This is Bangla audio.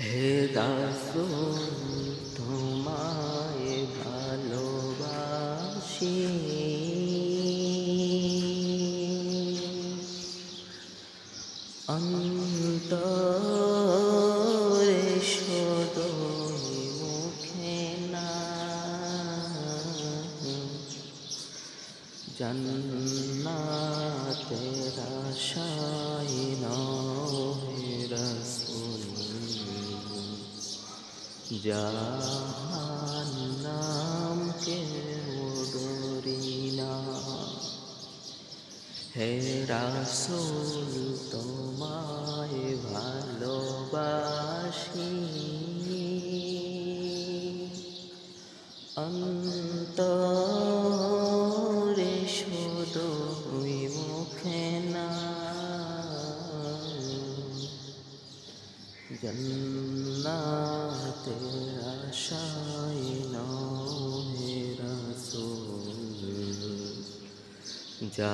হে রাসূল তোমায় ভালোবাসি। অন্তরে সদয় জাহান্নাম কে ডরি না। হে রাসূল তোমায় ভালোবাসি। অন্তরে শুধু মুখে না। জন্নাতে যা